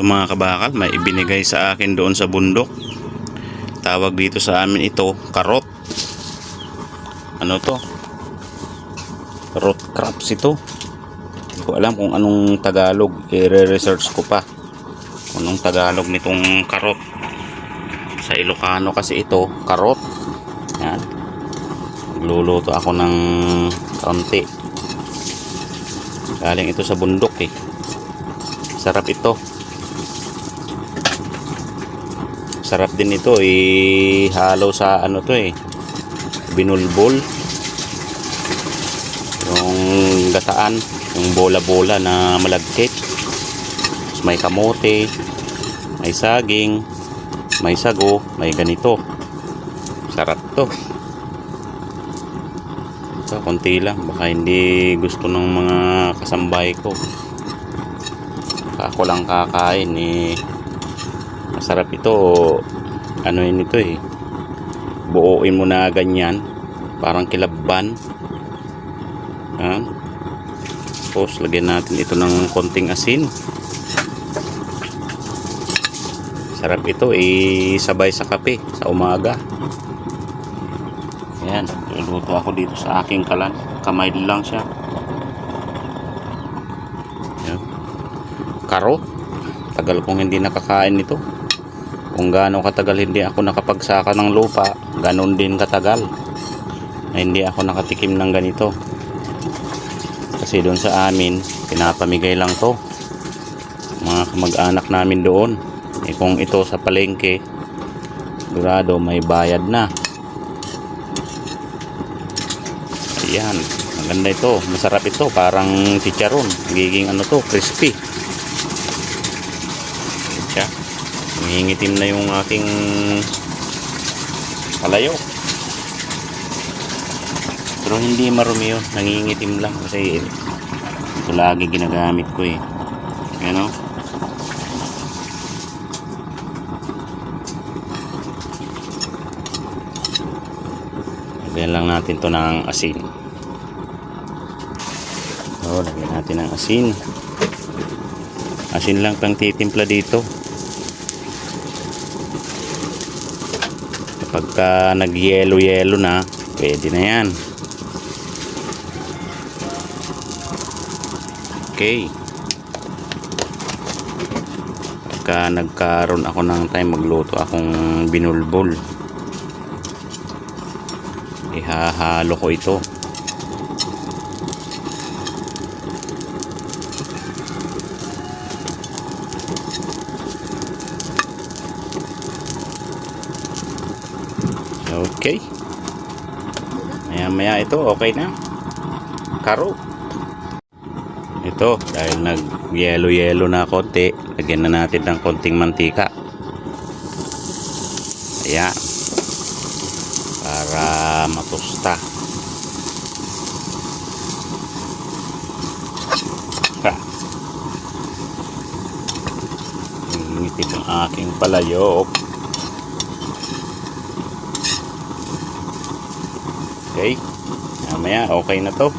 Ito mga kabakal, may ibinigay sa akin doon sa bundok. Tawag dito sa amin ito, karot. Ano to? Root crops ito. Hindi ko alam kung anong Tagalog. I-research ko pa. Anong Tagalog nitong karot. Sa Ilocano kasi ito, karot. Yan. Magluluto ako ng kaunti. Galing ito sa bundok eh. Sarap ito. Sarap din ito ihalo sa ano to eh. Binulbol. Yung gataan, yung bola-bola na malagkit. May kamote, may saging, may sago, may ganito. Sarap to. Ito, konti lang. Baka hindi gusto ng mga kasambahay ko. Ako lang kakain eh. Masarap ito. Ano yun ito eh. Buuin mo na ganyan. Parang kilabban. Yan. Tapos lagyan natin ito ng konting asin. Sarap ito eh sabay sa kape sa umaga. Yan, luluto ako dito sa aking kalan. Kamay lang siya. Yan. Karot. Tagal kong hindi nakakain nito. Kung gaano katagal hindi ako nakapagsaka ng lupa, ganon din katagal. Na hindi ako nakatikim ng ganito. Kasi doon sa amin, pinapamigay lang to. Mga kamag-anak namin doon. Eh kung ito sa palengke, sigurado may bayad na. Ayan, maganda ito. Masarap ito, parang chicharon. Nagiging ano to, crispy. Ayan siya. Nangingitim na yung aking palayo. Pero hindi marumi yun. Nangingitim lang kasi ito lagi ginagamit ko eh. Ayan o. Lagyan lang natin to ng asin. So, lagyan natin ng asin. Asin lang pang titimpla dito. Pagka nag-yelo-yelo na, pwede na yan. Okay. Pagka nagkaroon ako ng time, magluto akong binulbol. Ihahalo ko ito. Okay. Maya maya ito, okay na. Karo. Ito, dahil nag yellow yellow na konti, lagyan na natin ng konting mantika. Ayan. Para matusta. Ha. Ngitip ang aking palayok. Okay. Mamaya, okay na to.